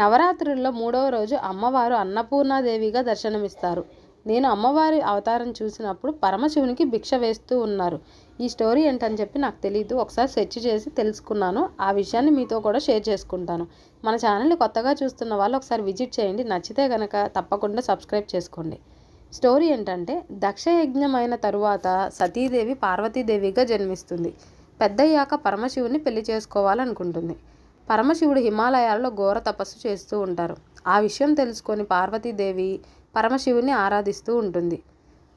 నవరాత్రుల్లో మూడవ రోజు అమ్మవారు అన్నపూర్ణాదేవిగా దర్శనమిస్తారు. నేను అమ్మవారి అవతారం చూసినప్పుడు పరమశివునికి భిక్ష వేస్తూ ఉన్నారు. ఈ స్టోరీ ఏంటని చెప్పి నాకు తెలియదు ఒకసారి సెర్చ్ చేసి తెలుసుకున్నాను. ఆ విషయాన్ని మీతో కూడా షేర్ చేసుకుంటాను. మన ఛానల్ని కొత్తగా చూస్తున్న వాళ్ళు ఒకసారి విజిట్ చేయండి. నచ్చితే కనుక తప్పకుండా సబ్స్క్రైబ్ చేసుకోండి. స్టోరీ ఏంటంటే దక్షయజ్ఞం అయిన తరువాత సతీదేవి పార్వతీదేవిగా జన్మిస్తుంది. పెద్దయ్యాక పరమశివుని పెళ్ళి చేసుకోవాలనుకుంటుంది. పరమశివుడు హిమాలయాల్లో ఘోర తపస్సు చేస్తూ ఉంటారు. ఆ విషయం తెలుసుకొని పార్వతీదేవి పరమశివుని ఆరాధిస్తూ ఉంటుంది.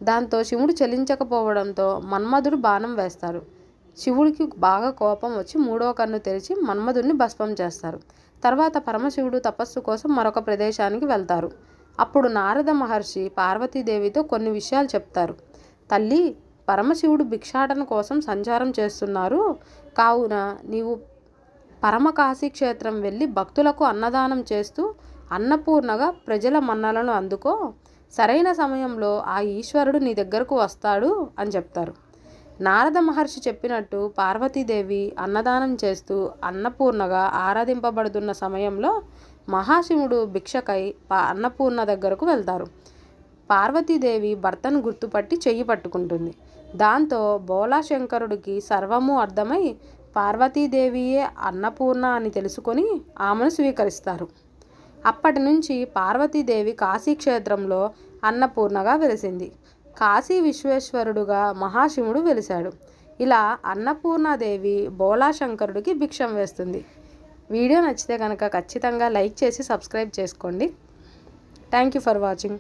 దాంతో శివుడు చెలించకపోవడంతో మన్మధుడు బాణం వేస్తారు. శివుడికి బాగా కోపం వచ్చి మూడో కన్ను తెరిచి మన్మధుడిని భస్మం చేస్తారు. తర్వాత పరమశివుడు తపస్సు కోసం మరొక ప్రదేశానికి వెళ్తారు. అప్పుడు నారద మహర్షి పార్వతీదేవితో కొన్ని విషయాలు చెప్తారు. తల్లి పరమశివుడు భిక్షాటన కోసం సంచారం చేస్తున్నారు. కావున నీవు పరమకాశీ క్షేత్రం వెళ్ళి భక్తులకు అన్నదానం చేస్తూ అన్నపూర్ణగా ప్రజల మన్నలను అందుకో సరైన సమయంలో ఆ ఈశ్వరుడు నీ దగ్గరకు వస్తాడు అని చెప్తారు. నారద మహర్షి చెప్పినట్టు పార్వతీదేవి అన్నదానం చేస్తూ అన్నపూర్ణగా ఆరాధింపబడుతున్న సమయంలో మహాశివుడు భిక్షకై అన్నపూర్ణ దగ్గరకు వెళ్తారు. పార్వతీదేవి భర్తను గుర్తుపట్టి చెయ్యి పట్టుకుంటుంది. దాంతో బోలాశంకరుడికి సర్వము అర్థమై పార్వతీదేవియే అన్నపూర్ణ అని తెలుసుకొని ఆమెను స్వీకరిస్తారు. అప్పటి నుంచి పార్వతీదేవి కాశీక్షేత్రంలో అన్నపూర్ణగా వెలిసింది. కాశీ విశ్వేశ్వరుడుగా మహాశివుడు వెలిశాడు. ఇలా అన్నపూర్ణాదేవి బోలాశంకరుడికి భిక్షం వేస్తుంది. వీడియో నచ్చితే కనుక ఖచ్చితంగా లైక్ చేసి సబ్స్క్రైబ్ చేసుకోండి. Thank you for watching.